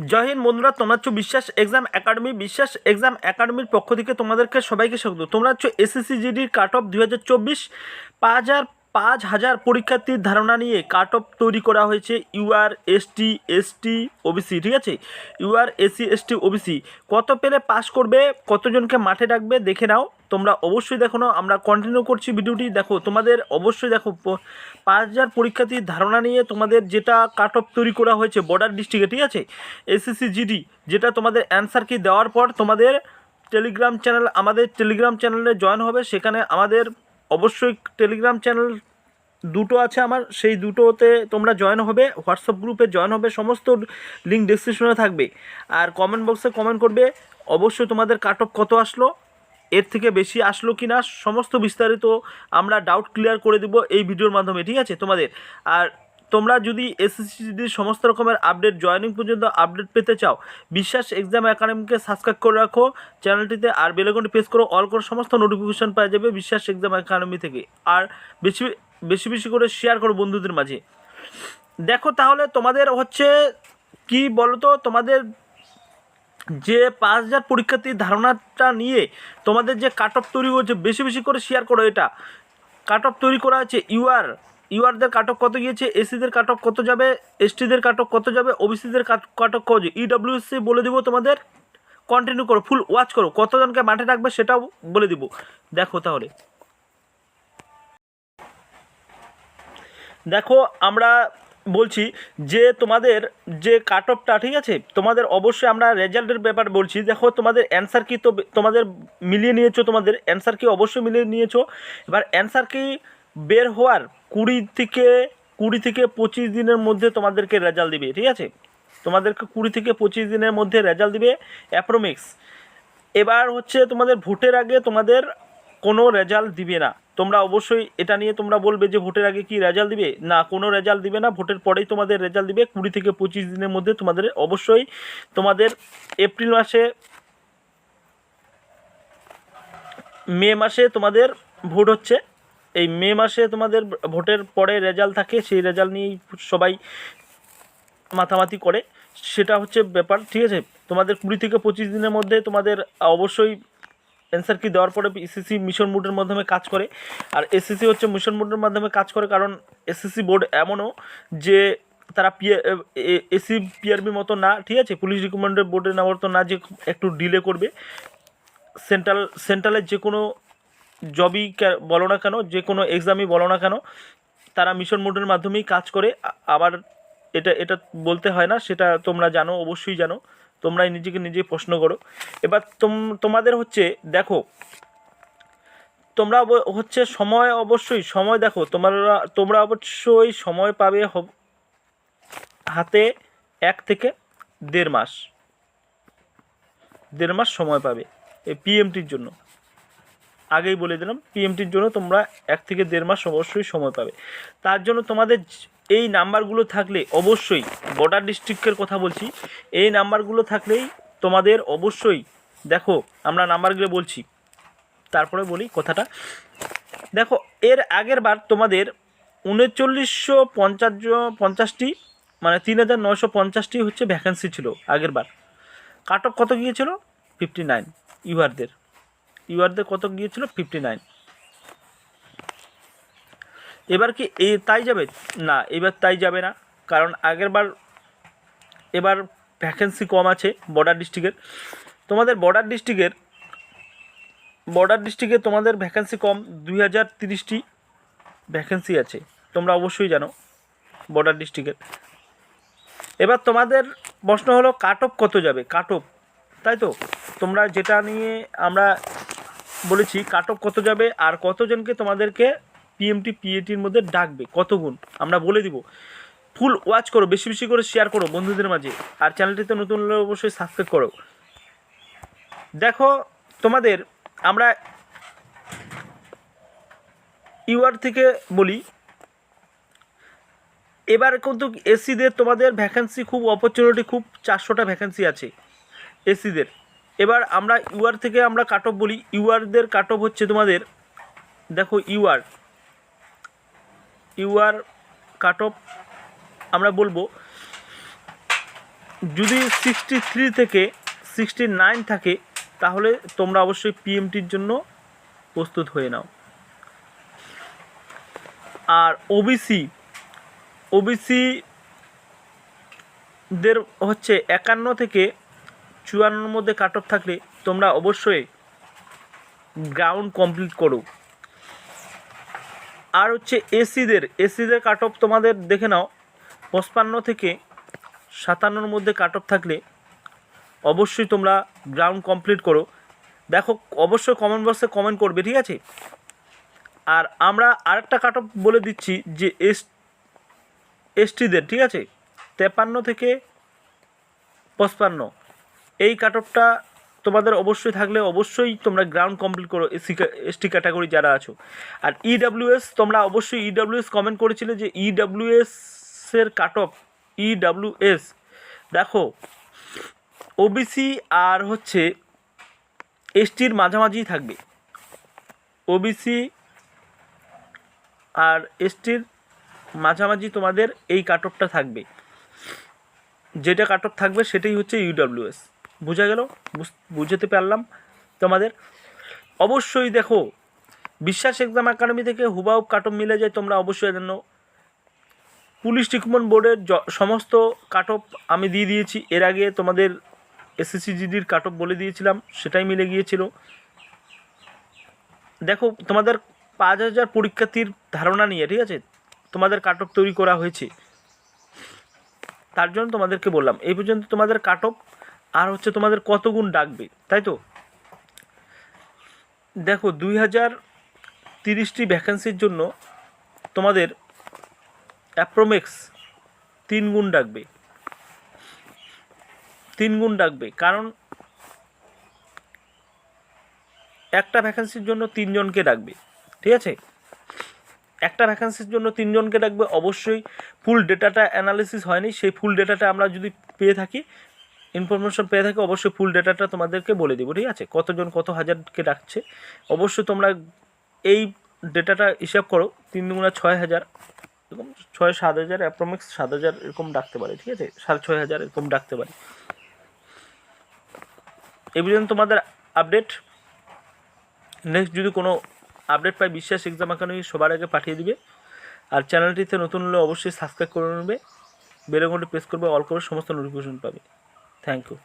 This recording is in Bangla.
জয় হিন্দ বন্ধুরা, তোমরা হচ্ছে বিশ্বাস এক্সাম একাডেমি। বিশ্বাস এক্সাম একাডেমির পক্ষ থেকে তোমাদেরকে সবাইকে স্বাগত। তোমরা হচ্ছে এসএসসি জিডির কাট অফ দুই হাজার চব্বিশ। পাঁচ হাজার পাঁচ হাজার পরীক্ষার্থীর ধারণা নিয়ে কাট অফ তৈরি করা হয়েছে ইউআর, এসটি এসটি, ওবিসি, ঠিক আছে? UR, SC, ST, OBC. কত পেলে পাস করবে, কতজনকে মাঠে ডাকবে, দেখে নাও। তোমরা অবশ্যই দেখো না, আমরা কন্টিনিউ করছি ভিডিওটি। দেখো, তোমাদের অবশ্যই দেখো পাঁচ হাজার পরীক্ষার্থীর ধারণা নিয়ে তোমাদের যেটা কাট অফ তৈরি করা হয়েছে বর্ডার ডিস্ট্রিক্টে ঠিক আছে? এসএসসি জিডি যেটা তোমাদের অ্যান্সার কি দেওয়ার পর তোমাদের টেলিগ্রাম চ্যানেল আমাদের টেলিগ্রাম চ্যানেলে জয়েন হবে। সেখানে আমাদের অবশ্যই টেলিগ্রাম চ্যানেল দুটো আছে আমার, সেই দুটোতে তোমরা জয়েন হবে হোয়াটসঅ্যাপ গ্রুপে জয়েন হবে, সমস্ত লিঙ্ক ডিসক্রিপশনে থাকবে। আর কমেন্ট বক্সে কমেন্ট করবে, অবশ্যই তোমাদের কাট অফ কত আসলো? এর থেকে বেশি আসলো কি না সমস্ত বিস্তারিত আমরা ডাউট ক্লিয়ার করে দেবো এই ভিডিওর মাধ্যমে, ঠিক আছে? তোমাদের। আর তোমরা যদি এসএসসিডির সমস্ত রকমের আপডেট জয়নিং পর্যন্ত আপডেট পেতে চাও, বিশ্বাস এক্সাম একাডেমিকে সাবস্ক্রাইব করে রাখো চ্যানেলটিতে আর বেলেকনটি প্রেস করো অল করে সমস্ত নোটিফিকেশন পাওয়া যাবে বিশ্বাস এক্সাম একাডেমি থেকে। আর বেশি বেশি বেশি করে শেয়ার করো বন্ধুদের মাঝে। দেখো তাহলে তোমাদের হচ্ছে কি বলো তো তোমাদের যে পাঁচ হাজার পরীক্ষার্থীর ধারণাটা নিয়ে তোমাদের যে কাট অফ তৈরি হয়েছে, বেশি বেশি করে শেয়ার করো এটা। কাট অফ তৈরি করা আছে ইউআর ইউআরদের কাট অফ কত গিয়েছে এসিদের কাট অফ কত যাবে এসটিদের কাট অফ কত যাবে ওবিসিদের কাট কাট অফ কত ইডব্লিউএসসি বলে দিব তোমাদের। কন্টিনিউ করো ফুল ওয়াচ করো, কতজনকে মাঠে রাখবে সেটাও বলে দিব। দেখো তাহলে। দেখো, আমরা বলছি যে তোমাদের যে কাট অফটা ঠিক আছে? তোমাদের অবশ্যই আমরা রেজাল্টের ব্যাপার বলছি। দেখো, তোমাদের অ্যান্সার কি তো তোমাদের মিলিয়ে নিয়েছো তোমাদের। অ্যান্সার কি অবশ্যই মিলিয়ে নিয়েছো। এবার অ্যান্সার কি বের হওয়ার কুড়ি থেকে কুড়ি থেকে পঁচিশ দিনের মধ্যে তোমাদেরকে রেজাল্ট দিবে, ঠিক আছে? তোমাদেরকে কুড়ি থেকে পঁচিশ দিনের মধ্যে রেজাল্ট দিবে অ্যাপ্রোমিক্স এবার হচ্ছে তোমাদের ভোটের আগে তোমাদের কোনো রেজাল্ট দিবে না। তোমরা অবশ্যই এটা নিয়ে তোমরা বলবে যে ভোটের আগে কি রেজাল্ট দিবে? না, কোনো রেজাল্ট দিবে না। ভোটের পরেই তোমাদের রেজাল্ট দিবে। কুড়ি থেকে পঁচিশ দিনের মধ্যে তোমাদের অবশ্যই তোমাদের এপ্রিল মাসে, মে মাসে তোমাদের ভোট হচ্ছে। এই মে মাসে তোমাদের ভোটের পরে রেজাল্ট থাকে, সেই রেজাল্ট নিয়েই সবাই মাথামাতি করে। সেটা হচ্ছে ব্যাপার, ঠিক আছে? তোমাদের কুড়ি থেকে পঁচিশ দিনের মধ্যে তোমাদের অবশ্যই অ্যান্সার কি দেওয়ার পরে এসএসসি মিশন মোডের মাধ্যমে কাজ করে। আর এসএসসি হচ্ছে মিশন মোডের মাধ্যমে কাজ করে কারণ এসএসসি বোর্ড এমনও যে তারা পিএ এসি পিআরবির মতো না, ঠিক আছে? পুলিশ রিকমেন্ডেড বোর্ডের নেওয়ার তো না যে একটু ডিলে করবে। সেন্ট্রাল সেন্ট্রালের যে কোনো জবই বলো না কেন, যে কোনো এক্সামই বলো না কেন, তারা মিশন মোডের মাধ্যমেই কাজ করে। আবার এটা এটা বলতে হয় না, সেটা তোমরা জানো, অবশ্যই জানো। তোমরাই নিজেকে নিজেই প্রশ্ন করো। এবার তোম, তোমাদের হচ্ছে দেখো, তোমরা হচ্ছে সময় অবশ্যই, সময় দেখো, তোমরা তোমরা অবশ্যই সময় পাবে হাতে এক থেকে দেড় মাস। দেড় মাস সময় পাবে এই পিএমটির জন্য। আগেই বলে দিলাম পিএমটির জন্য তোমরা এক থেকে দেড় মাস অবশ্যই সময় পাবে। তার জন্য তোমাদের এই নাম্বারগুলো থাকলে অবশ্যই বর্ডার ডিস্ট্রিক্টের কথা বলছি, এই নাম্বারগুলো থাকলেই তোমাদের অবশ্যই, দেখো আমরা নাম্বারগুলো বলছি, তারপরে বলি কথাটা। দেখো, এর আগের বার তোমাদের উনচল্লিশশো পঞ্চাশ পঞ্চাশটি মানে তিন হাজার নশো পঞ্চাশটি হচ্ছে ভ্যাকেন্সি ছিল আগের বার। কাট অফ কত গিয়েছিল? ফিফটি নাইন ইউআরদের ইউআরদের কত গিয়েছিল? ফিফটি নাইন এবার কি এ তাই যাবে? না, এবার তাই যাবে না। কারণ আগেরবার এবার ভ্যাকেন্সি কম আছে বর্ডার ডিস্ট্রিক্টের তোমাদের বর্ডার ডিস্ট্রিক্টের বর্ডার ডিস্ট্রিক্টে তোমাদের ভ্যাকেন্সি কম দুই হাজার তিরিশটি ভ্যাকেন্সি আছে। তোমরা অবশ্যই জানো বর্ডার ডিস্ট্রিক্টের এবার তোমাদের প্রশ্ন হলো কাট অফ কত যাবে? কাট অফ তাই তো? তোমরা যেটা নিয়ে আমরা বলেছি কাট অফ কত যাবে আর কতজনকে তোমাদেরকে পিএমটি পিএটির মধ্যে ডাকবে, কত গুণ? আমরা বলে দিব। ফুল ওয়াচ করো, বেশি বেশি করে শেয়ার করো বন্ধুদের মাঝে। আর চ্যানেলটিতে নতুন হলে অবশ্যই সাবস্ক্রাইব করো। দেখো, তোমাদের আমরা ইউআর থেকে বলি, এবার কিন্তু এসিদের তোমাদের ভ্যাকেন্সি খুব অপরচুনিটি খুব চারশোটা ভ্যাকেন্সি আছে এসিদের এবার আমরা ইউআর থেকে আমরা কাট অফ বলি। ইউআরদের কাট অফ হচ্ছে তোমাদের, দেখো ইউআর। ইউআর কাট অফ আমরা বলব, যদি সিক্সটি থ্রি থেকে সিক্সটি নাইন থাকে, তাহলে তোমরা অবশ্যই পিএমটির জন্য প্রস্তুত হয়ে নাও। আর ওবিসি ওবিসি দের হচ্ছে একান্ন থেকে চুয়ান্নর মধ্যে কাট অফ থাকলে তোমরা অবশ্যই গ্রাউন্ড কমপ্লিট করো। আর হচ্ছে এসিদের এসিদের কাট অফ তোমাদের দেখে নাও। পঁচপান্ন থেকে সাতান্নর মধ্যে কাট অফ থাকলে অবশ্যই তোমরা গ্রাউন্ড কমপ্লিট করো। দেখো, অবশ্যই কমেন্ট বক্সে কমেন্ট করবে, ঠিক আছে? আর আমরা আরেকটা কাট অফ বলে দিচ্ছি যে এস এসটিদের ঠিক আছে? তেপান্ন থেকে পঁচপান্ন। এই কাট অফটা তোমাদের অবশ্যই থাকলে অবশ্যই তোমরা গ্রাউন্ড কমপ্লিট করো এসি এসটি ক্যাটাগরি যারা আছো। আর ইডাব্লিউএস তোমরা অবশ্যই ইডাব্লিউএস কমেন্ট করেছিলে যে ইডাব্লিউএস এর কাট অফ ইডাব্লিউএস দেখো ওবিসি আর হচ্ছে এসটির মাঝামাঝি থাকবে। ওবিসি আর এসটির মাঝামাঝি তোমাদের এই কাট অফটা থাকবে। যেটা কাট অফ থাকবে সেটাই হচ্ছে ইউডাব্লিউএস বোঝা গেল? বুঝ- বুঝতে পারলাম তোমাদের? অবশ্যই দেখো, বিশ্বাস এক্সাম একাডেমি থেকে হুবাহুব কাট অফ মিলে যায়, তোমরা অবশ্যই জানো পুলিশ রিক্রুটমেন্ট বোর্ডের সমস্ত কাট আমি দিয়ে দিয়েছি। এর আগে তোমাদের এসএসসি জিডির কাট বলে দিয়েছিলাম, সেটাই মিলে গিয়েছিল। দেখো, তোমাদের পাঁচ হাজার পরীক্ষার্থীর ধারণা নিয়ে, ঠিক আছে? তোমাদের কাট তৈরি করা হয়েছে। তার জন্য তোমাদেরকে বললাম, এই পর্যন্ত তোমাদের কাট আর হচ্ছে তোমাদের কত গুণ ডাকবে, তাই তো? দেখো দুই হাজার তিরিশটি ভ্যাকেন্সির জন্য তোমাদের অ্যাপ্রোমেক্স তিন গুণ ডাকবে। তিন গুণ ডাকবে, কারণ একটা ভ্যাকেন্সির জন্য তিনজনকে ডাকবে, ঠিক আছে? একটা ভ্যাকেন্সির জন্য তিনজনকে ডাকবে, অবশ্যই ফুল ডেটাটা অ্যানালিসিস হয়নি, সেই ফুল ডেটাটা আমরা যদি পেয়ে থাকি ইনফরমেশন পেয়ে থাকে, অবশ্যই ফুল ডেটাটা তোমাদেরকে বলে দেবো, ঠিক আছে? কতজন কত হাজারকে ডাকছে অবশ্যই তোমরা এই ডেটাটা হিসাব করো, তিন দুগুণা ছয় হাজার, এরকম ছয় সাত হাজার অ্যাপ্রোমিক্স সাত হাজার এরকম ডাকতে পারে, ঠিক আছে? সাড়ে ছয় হাজার এরকম ডাকতে পারে। এই পর্যন্ত তোমাদের আপডেট নেক্সট যদি কোনো আপডেট পাই বিশ্বাস এক্সাম একাডেমি সবার আগে পাঠিয়ে দিবে। আর চ্যানেলটিতে নতুন হলে অবশ্যই সাবস্ক্রাইব করে নেবে। বেলঘন্টা প্রেস করবে অল করে সমস্ত নোটিফিকেশন পাবে। Thank you.